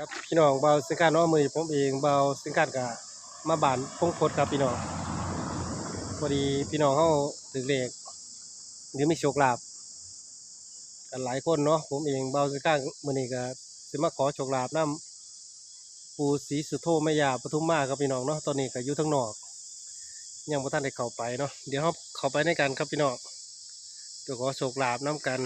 ครับพี่น้องเบาสิงการเนาะมือผมเองเบาสิงการกับมาบ้านพงพดครับพี่น้องพอดีพี่น้องเข้าถึงเลขหรือไมีโชคลาภกันหลายคนเนาะผมเองเบาสิงการมือนี้ก็สิมาขอโชคลาภน้ำปูศรีสุโธแม่ยาปทุมมาครับพี่น้องเนาะตอนนี้ก็อยู่ทั้งนอกยังบ่ทันได้เข้าไปเนาะเดี๋ยวเราเข้าไปในกันครับพี่น้องเดี๋ยวขอโชคลาภน้ำกัน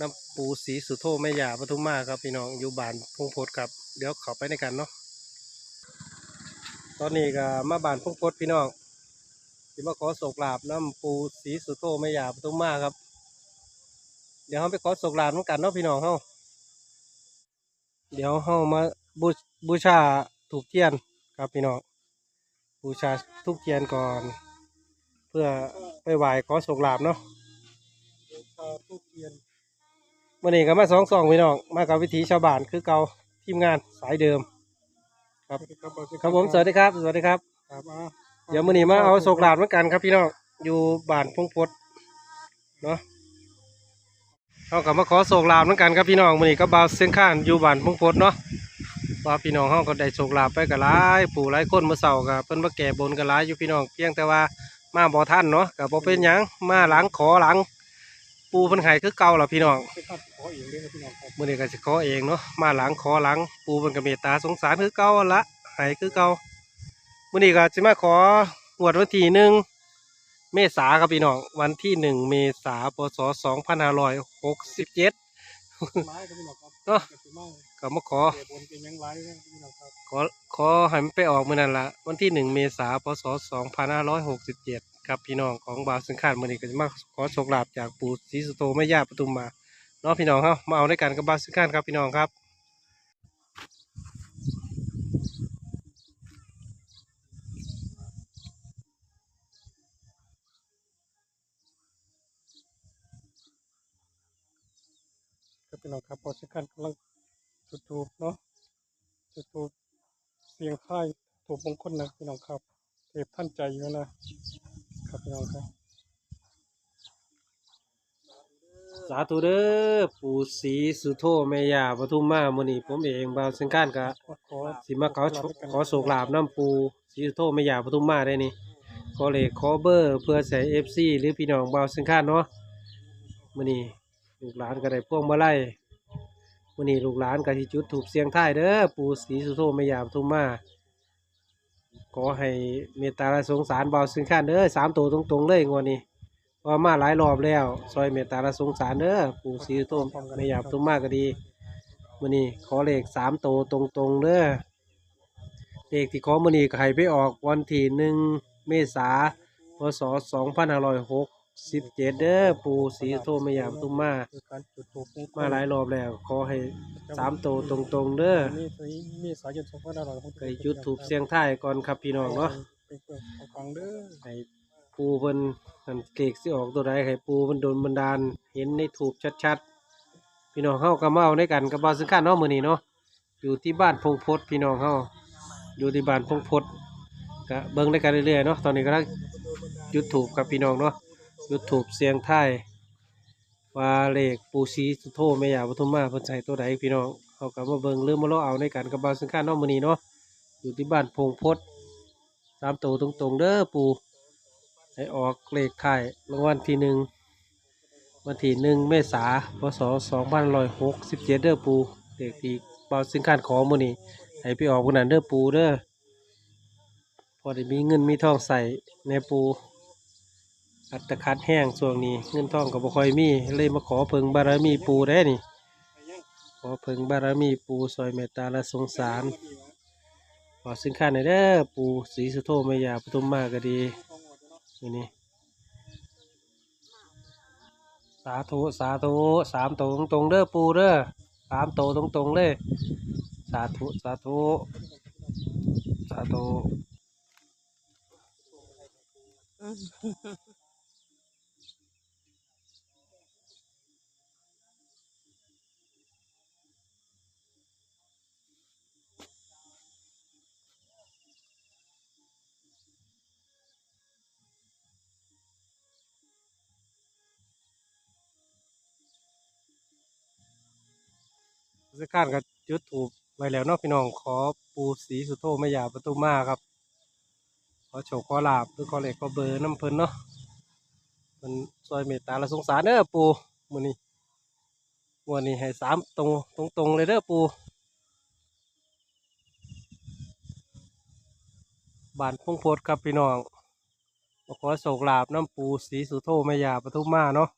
น้ำปูสีสุโธแม่ยาปทุมมาครับพี่น้องอยู่บ้านพงโพดครับเดี๋ยวเขาไปในกันเนาะตอนนี้ก็มาบ้านพงโพดพี่น้องที่มาขอโศกลาบน้ำปูสีสุโธแม่ยาปทุมมาครับ เดี๋ยวเขาไปขอโศกลาบน้ำกันเนาะพี่น้องเขาเดี๋ยวเขามาบูบูชาถูกเทียนครับพี่น้องบูชาทุกเทียนก่อน เพื่อไปไหว้ขอโศกลาบเนาะบูชาทุกเทียน มื่อนี้ก็มาสองสองพี่น้อง มากับวิถีชาวบ้านคือเก่าทีมงานสายเดิม ครับครับผมสวัสดีครับ สวัสดีครับครับอะเดี๋ยวมื่อนี้มาเอาโศกลาบเหมือนกันครับพี่น้องอยู่บ้านพงพดเนาะเขากับมาขอโศกลาบเหมือนกันครับพี่น้องมื่อนี้ก็บ่าวเสียงข้านอยู่บ้านพงพดเนาะว่าพี่น้องเขาก็ได้โศกลาบไปกับหลายปู่หลายคนเมื่อเสาร์กับเพิ่นมาแก่บนกับหลายอยู่พี่น้องเพียงแต่ว่ามาบ่ท่านเนาะกับบ่เป็นหยังมาหลังขอหลัง ปูเพิ่นให้คือเก่าล่ะพี่น้องไปคัดขอเองเลยครับพี่น้องครับมื่อนี้ก็สิขอเองเนาะมาหลังขอหลัง ปูมันก็เมตตาสงสารคือเก่าหั่นละให้คือเก่ามื่อนี้ก็สิมาของวดวันที่หนึ่งเมษาครับพี่น้อง วันที่หนึ่งเมษาพศสองพันห้าร้อยหกสิบเจ็ด ไม้ครับพี่น้องครับเนาะก็สิมาก็มาขอ เก็บบนเป็นยังไรครับพี่น้องครับขอขอให้มันไปออกมื่อนั้นละวันที่หนึ่งเมษาพศสองพันห้าร้อยหกสิบเจ็ด ครับพี่น้องของบาวสังขารมื่อนี้ก็จะมาขอโชคลาภจากปู่ศรีสุโธแม่ย่าปทุมมาเนาะพี่น้องครับมาเอาด้วยกันกับบาวสังขารครับพี่น้องครับครับพี่น้องครับพอสักการกำลังจุดทูบเนาะจุดทูบเสียงไข่ถูกมงคลนะพี่น้องครับเทพท่านใจอยู่นะ ครับพี่น้องครับ สาธุเด้อปู่ศรีสุโธแม่ย่าปทุมมามื้อนี้ผมเองบ่าวสังการกะขอขอสิมาขอขอโศกลาบน้ำปู่ศรีสุโธแม่ย่าปทุมมาได้นี่ขอเลขขอเบอร์เพื่อใส่ FC หรือพี่น้องบ่าวสังการเนาะมื้อนี้ลูกหลานก็ได้พวงมาลัยมื้อนี้ลูกหลานก็สิจุดธูปเสียงทายเด้อปู่ศรีสุโธแม่ย่าปทุมมา ขอให้เมตตาและสงสารเบาสินค้าเด้อสามตัวตรงๆเลยงวดนี้เพรามาหลายรอบแล้ว ซอยเมตตาและสงสารเด้อปู่ศรีต้มไม่อยากตุ้มมากก็ดีมื้อนี้ขอเลขสามตัวตรงๆเด้อเลขที่ขอมื้อนี้ก็ให้ไปออกวันที่หนึ่งเมษาพศสองพันห้าร้อยหก สิบเจ็ดเด้อปู่ศรีโธไม่อยากตุ้มมา มาหลายรอบแล้ว ขอให้สามโตตรงๆเด้อนี่สีมีสายยันสองพันห้อยไปจุดถูกเสียงท้ายก่อนครับพี่น้องเนาะเป็นเครื่องของฟังเด้อให้ปูเพิ่นนั่นเกกสิออกตัวใดให้ปูเพิ่นโดนบันดาล เห็นในถูกชัดๆ พี่น้องเฮาก็มาเอาด้วยกันกับบาวสังกัดเนาะมือนี้เนาะอยู่ที่บ้านพงพดพี่น้องเฮาอยู่ที่บ้านพงพดก็เบิ่งด้วยกันเรื่อยๆเนาะตอนนี้กำลังจุดถูกกับพี่น้องเนาะ จุดถูกเสียงไทยว่าเลขปูชีสุโธแม่ย่าปทุมมาเพิ่นใส่ตัวใดพี่น้องเฮาก็มาเบิ่งหรือมาเลาะเอาด้วยกันกับบาสังกัดเนาะมื้อนี้เนาะอยู่ที่บ้านพงพดตามตัวตรงๆเด้อปูให้ออกเลขค่รางวัลที่หนึ่งวันที่หนึ่งเมษาพศสองพันร้อยหกสิบเจ็ดเด้อปูเลขที่เบาสินค้านขอมือนี้ให้ไปออกวันนั้นเด้อปูเด้อพอได้มีเงินมีทองใส่ในปู อัตคัดแห้งช่วงนี้เงินทองก็บ่ค่อยมีเลยมาขอเพิงบารมีปูได้นี่ ขอเพิงบารมีปูซอยเมตตาและสงสาร ขอสินค้าในอยเด้อปูสีสุโธม่ยาปทุมมาก็ดีนี่นี่สาธุสาธุสามตัวตรงๆเด้อปูเด้อสามโตัวตรงๆเลย สาธุสาธุสาธุ สิการกับจุดถูกไว้แล้วนาะพี่น้องขอปูสีสุโธไม่ยาประตูมาครับ ขอโชคขอลาบหรือขอเลขขอเบอร์น้ำเพิ่นเนาะเพิ่นซอยเมตตาและสงสารเด้อปูมือนี้วันนี้ให้สามตรงตรงตรงเลยเด้อปูบ้านพงโพดครับพี่น้องขอโชคลาบน้ำปูสีสุโธไม่ยาประตูมาเนาะ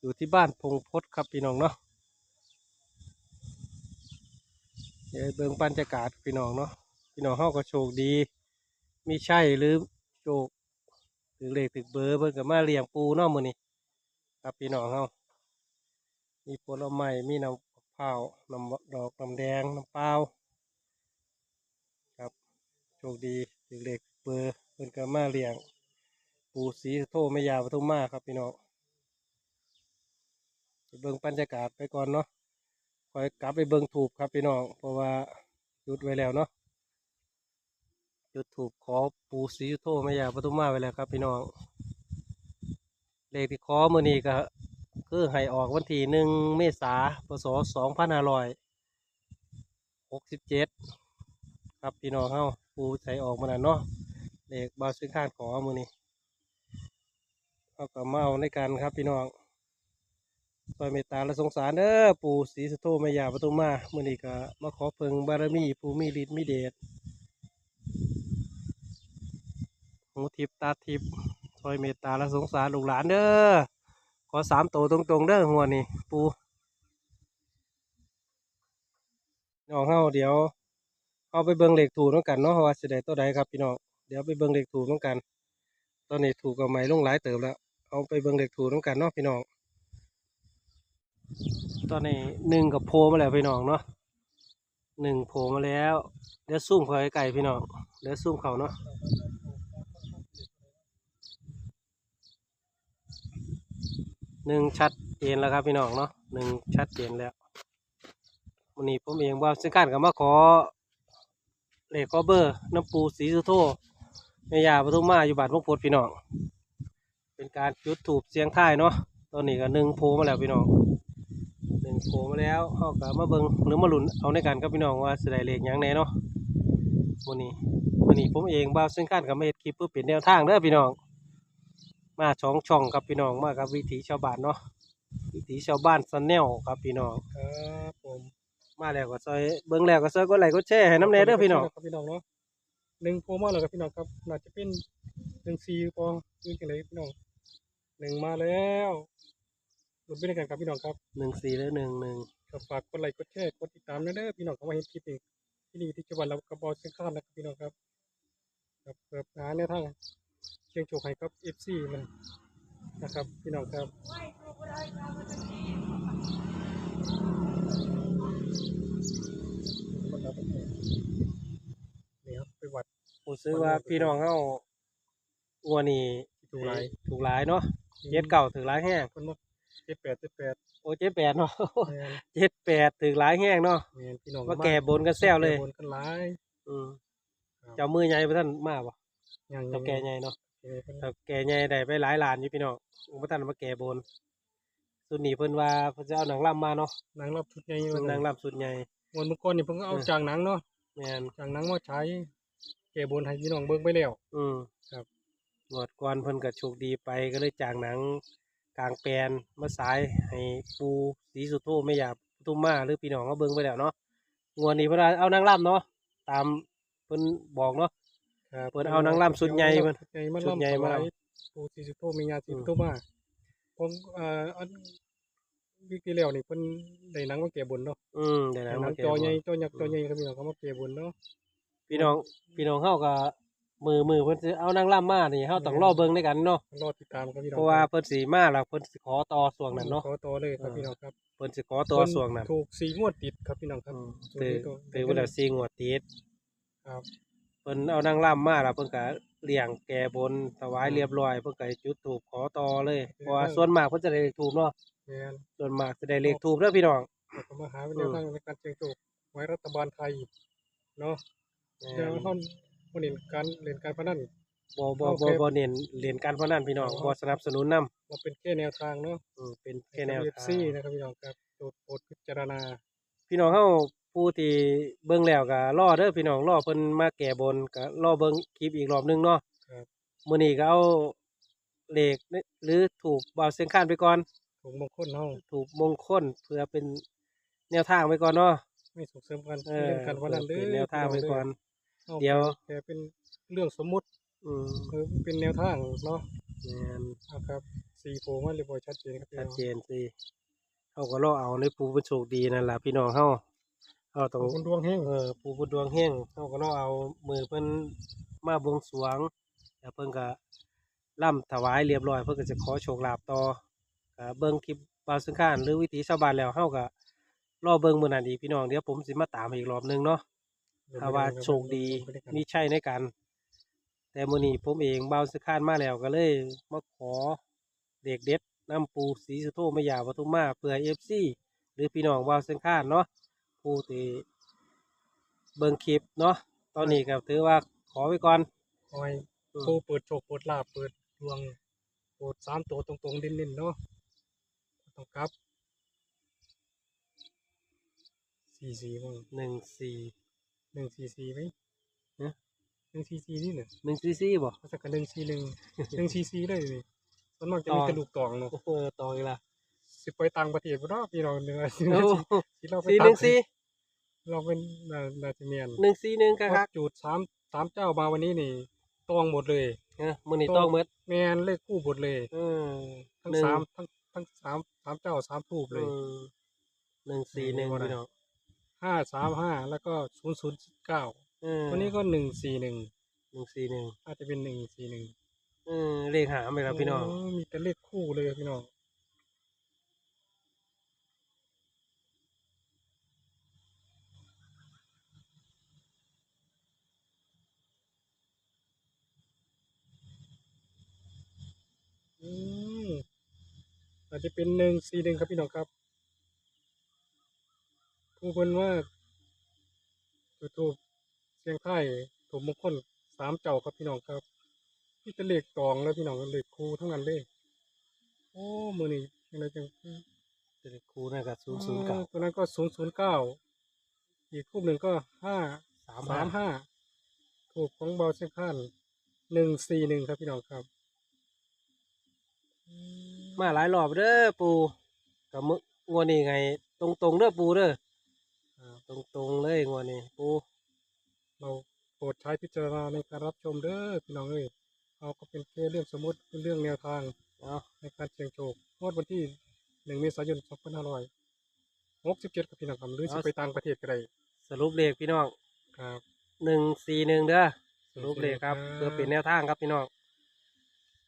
อยู่ที่บ้านพงพดครับพี่น้องเนาะ เดี๋ยวเบิ่งบรรยากาศพี่น้องเนาะพี่น้องเฮาก็โชคดีมีใช่หรือโชคถึงเลขถึงเบอร์เบิ่งก็มาเลี้ยงปูเนาะมื้อนี้ครับพี่น้องเฮามีผลไม้มีน้ำมะพร้าวน้ำดอกน้ำแดงน้ำเปล่าครับโชคดีถึงเลขเบอร์เพิ่นก็มาเลี้ยงปูสีโทไม่ยาวปทุมมาครับพี่น้องเบิ่งบรรยากาศไปก่อนเนาะ อยกลับไปเบิ่งถูกครับพี่น้อง เพราะว่าจุดไว้แล้วเนาะจุดถูกขอปูสีโทไม่อยากปทุมมาไว้แล้วครับพี่น้อง เลขที่ขอมือนี้ก็คือให้ออกวันที่หนึ่งเมษาพศสองพันห้าร้อยหกสิบเจ็ดครับพี่น้องเฮาปูใส่ออกมาแล้วเนาะเลขบาซึ่งข้านขอมือนี้เอากับมาเอาในกันครับพี่น้อง ซอยเมตตาและสงสารเด้อปู่ศรีสุโธแม่ยาปทุมมามื้อนี้ก็มาขอเพิ่งบารมีผู้มีฤทธิ์มีเดชหูทิพตาทิพย์ซอยเมตตาและสงสารลูกหลานเด้อขอสามโตตรงๆเด้อหัวนี่ปู่น้องเฮาเดี๋ยวเอาไปเบิ่งเหลขถูกน้องกันเนาะว่าสิได้ตัวใดครับพี่น้องเดี๋ยวไปเบิ่งเหลขถูกน้องกัน ตอนนี้ถูกกับไม้ลงหลายเติบแล้วเอาไปเบิ่งเหลขถูกน้องกันเนาะพี่น้อง ตอนนี้หนึ่งกับโพมาแล้วพี่น้องเนาะหนึ่งโผล่มาแล้วเดี๋ยวซูมเขาใกล้ๆพี่น้องเดี๋ยวซูมเขาเนาะหนึ่งชัดเจนแล้วครับพี่น้องเนาะหนึ่งชัดเจนแล้ววันนี้ผมเองว่าซึ่งการกับมาขอเลขขอเบอร์น้ำปูสีสุโธแม่ยาปทุมมาอยู่บานพวกพดพี่น้องเป็นการจุดถูกเสียงท้ายเนาะตอนนี้ก็หนึ่งโผล่มาแล้วพี่น้อง โผล่มาแล้วเขาก็มาเบิงหรือมาหลุนเอาในกันกับพี่น้องว่าสิได้เลขหยังแหน่เนาะวันนี้วันนี้ผมเองบ่าวซึ่งขั้นกับมาเฮ็ดคลิปเพื่อเปลี่ยนแนวทางเด้อพี่น้อง มาช่องช่องครับพี่น้องมากับวิถีชาวบ้านเนาะวิถีชาวบ้านซันแนลครับพี่น้องครับผมมาแล้วก็ซอยเบิ่งแล้วก็ซอยกดไลค์กดแชร์ให้น้ำแน่เด้อพี่น้องครับพี่น้องเนาะหนึ่งโพมาแล้วครับพี่น้องครับน่าจะเป็นหนึ่งสี่ปอคือจังไรพี่น้องหนึ่งมาแล้ว หลุดไปด้วยกันครับพี่น้องครับหนึ่งสี่หรือหนึ่งหนึ่งก็ฝากกดไลค์กดแชร์กดติดตามด้วยเด้อพี่น้องเข้ามาเห็นคลิปเองที่นี่ที่จังหวัดเรากระบอกเชียงคานนะครับพี่น้องครับครับเปิดหาแนวทางเชียงโจกให้ครับเอฟซีมันนะครับ พี่น้องครับคนเราเป็นไงนี่ครับไปวัดผมซื้อว่าพี่น้องเฮาวัวนี้ที่ถูกหลายถูกหลายเนาะเจ็ดเก่าถึงหลายแห้งคนมา เจ็ดแปดเจ็ดแปดโอ้เจ็ดแปดเนาะแมนเจ็ดแปดถึงหลายแห้งเนาะแมนพี่น้องว่าแก่บนกันแซวเลย แก่บนกันหลายอืมครับเจ้ามือใหญ่พระท่านมาบ่ยังเจ้าแก่ใหญ่เนาะแก่เพิ่นเจ้าแก่ใหญ่ได้ไปหลายล้านอยู่พี่น้องพระท่านมาแก่บนสุดนี้เพิ่นว่าเพิ่นจะเอาหนังลำมาเนาะหนังรอบชุดใหญ่เป็นหนังลำสุดใหญ่วันเมื่อก่อนนี่เพิ่งก็เอาเออจางหนังเนาะแม่นจางหนังมาใช้แก่บนให้พี่น้องเบิ่งไปแล้ว อืมครับงวดก่อนเพิ่นก็โชคดีไปก็เลยจ้างหนัง กลางแปลนมาสายให้ปูสีสุโธไม่อยากตุ้มมาหรือพี่น้องเขาเบิ่งไปแล้วเนาะงวดนี้เพิ่นว่าเอานางลำเนาะตามเพิ่นบอกเนาะครับเพิ่นเอาหนังรำสุดใหญ่เพิ่นสุดใหญ่มาสุดใหญ่ลำถมาวายปู่ศรีสุโธมีงานศรีสุโธมาผมเอ่ออันวิกที่แล้วนี่เพิ่นได้หนังมาแก่บนเนาะอืมเดี๋ยวนะหนัมางแก้จอบนใหญ่จอยักษ์จอใหญ่ครับพี่น้องเขามาเปรียบบนเนาะพี่น้องพี่น้องเฮาก็ มือมือเพิ่นสิเอานางลำมานี่เฮาต้องรอเบิ่งด้วยกันเนาะรอติดตามครับพี่น้องเพราะว่าเพิ่นสิมาแล้วเพิ่นสิขอต่อส่วงนั้นเนาะขอต่อเลยครับเออพี่น้องครับเพิ่นสิขอต่อส่วงนั้นถูกสี่งวดติดครับพี่น้องครับอืมส่วนถือนี้ตัวถือว่าแล้ว4งวดติดครับเพิ่นเอานางลำมาแล้วเพิ่นก็เลี้ยงแก่บนถวายเรียบร้อยเพิ่นก็จุดธูปขอต่อเลยเพราะว่าส่วนมากเพิ่นจะได้เลขทูบเนาะแม่นส่วนมากจะได้เลขทูบเด้อพี่น้องเราก็มาหาแนวทางในการเชียงโจกไว้รัฐบาลไทยเนาะแม่เดี๋ยวนเขาค นเห็นการเล่นการพนัน บ่บ่โอเคบ่บ่เน้นเล่นการพนันพี่น้องอ๋อบ่สนับสนุนนํมาเป็นแค่แนวทางเนาะอืมเป็นแค่แนวเอฟทาง ซีนะครับพี่น้องครับโปรดโปรดพิจารณาพี่น้องเฮาผผู้ที่เบิ่งแล้วก็รอเด้อพี่น้องรอเพิ่นมาแก้บนก็รอเบิ่งคลิปอีกรอบหนึงเนาะครับมื้อนี้ก็เอาเลขหรือถูกบ่าวเสียงข้านไปก่อนถูกมงคลเฮาถูกมงคลเพื่อเป็นแนวทางไปก่อนเนาะไม่ส่งเสริมกันเออเล่นกันวันนั้นเด้อเป็นแนวทางไปก่อนอา เดี๋ยว แต่เป็นเรื่องสมมุติอืมคือเป็นแนวทางเนาะแม่นเอาครับสีโฟมาเรียบร้อยชัดเจนครับพี่ชัน้ดองเจนสิเฮาก็รอเอาในผู้เป็นโชคดีนั่นล่ะพี่น้องเฮาเฮาต้องคุณดวงเฮงเออผู้บุญดวงเฮงเขาก็ต้องเอามือเพิ่นมาบวงสรวงแล้วเพิ่นก็ล่ำถวายเรียบร้อย เพิ่นก็จะขอโชคลาภต่อก็เบิ่งคลิปบาวสังขารหรือวิถีชาวบ้านแล้วเฮาก็รอเบิ่งมื้อนั้นอีกพี่น้องเดี๋ยวผมสิมาตามอีกรอบหนึงเนาะ ถ้าว่าโชคดีมีชัยในกันแต่มื้อนี้ผมเองบาวสังขารมาแล้วก็เลยมาขอเด็กเด็ดน้ำปูสีสุโธมยาปทุมมาเพื่อ FC หรือพี่น้องบาวสังขารเนาะผู้ที่เบิ่งคลิปเนาะตอนนี้ก็ถือว่าขอไว้ก่อนคอยอืมโชว์เปิดโชคเปิดลาบเปิดดวงเปิดสามตัวตรงๆเด่นๆเนาะต้องกลับสี่สี่มั้งหนึ่งสี่ หนึ่งสี่สี่ไหมฮะหนึ่งสี่สี่นี่เนี่ยหนึ่งสี่สี่บ่มาสักกันหนึ่งสี่หนึ่งหนึ่งสี่สี่เลยนี่ส่วนมากจะมีต่อกระดูกตองเนาะโอ้โหต่ออีกละสิไปต่างประเทศบ่เนาะพี่น้องเนื้อสิโอ้สิเราไปสี่หต่านึ่งสี่เราเป็นนานาจะเมียนหนึ่งสี่หนึ่งครับเพราะจูดสามสามเจ้ามาวันนี้นี่ตองหมดเลยเออมื้อนี้ต้องหมดแมนเลขคู่หมดเลยเออทั้งหนึ่งสามทั้งทั้งสามสามเจ้าสามทูบเลยอืมหนึ่งสี่หนึ่งพี่น้อง ห้าสามห้าแล้วก็ศูนย์ศูนย์เก้าเออวันนี้ก็หนึ่งสี่หนึ่งหนึ่งสี่หนึ่งอาจจะเป็นหนึ่งสี่หนึ่งเออเลขหามไปแล้วพี่น้องมีแต่เลขคู่เลยพี่น้องอืมอาจจะเป็นหนึ่งสี่หนึ่งครับพี่น้องครับ ผู้คนว่าจุดทูบเสียงไทายถูกมงคลสามเจ้าครับพี่น้องครับพี่จะเลขตองแล้วพี่น้องเลขคู่ทั้งนั้นเลยโอ้มือนี่ยังไงจังเลขคูนั่นก็ศูนย์ศูนย์เก้าอ่ตัวนั้นก็ศูนย์ศูนย์เก้าอีกคู่หนึ่งก็ห้าสามสามห้าห้าถูกของเบาเส้นข้านหนึ่งสี่หนึ่งครับพี่น้องครับอืมมาหลายรอบเด้อปูกับมึงวดนี้ไงตรงตรงๆเด้อปูเด้ออ่า ตรงตรงๆเลยงวดนี้ปูเราโปรดใช้พิจารณาในการรับชมเด้อพี่น้องเอ้ยเอาก็เป็นแค่เรื่องสมมติเป็นเรื่องแนวทางเอาในการเสี่ยงโชคงวดวันที่หนึ่งเมษายนสองพันห้าร้อยหกสิบเจ็ดครับพี่น้องครับหรือจะไปต่างประเทศก็ได้สรุปเลขพี่น้องครับหนึ่งสี่หนึ่งเด้อสรุปเลขครับครับเพื่อเป็นแนวทางครับพี่น้อง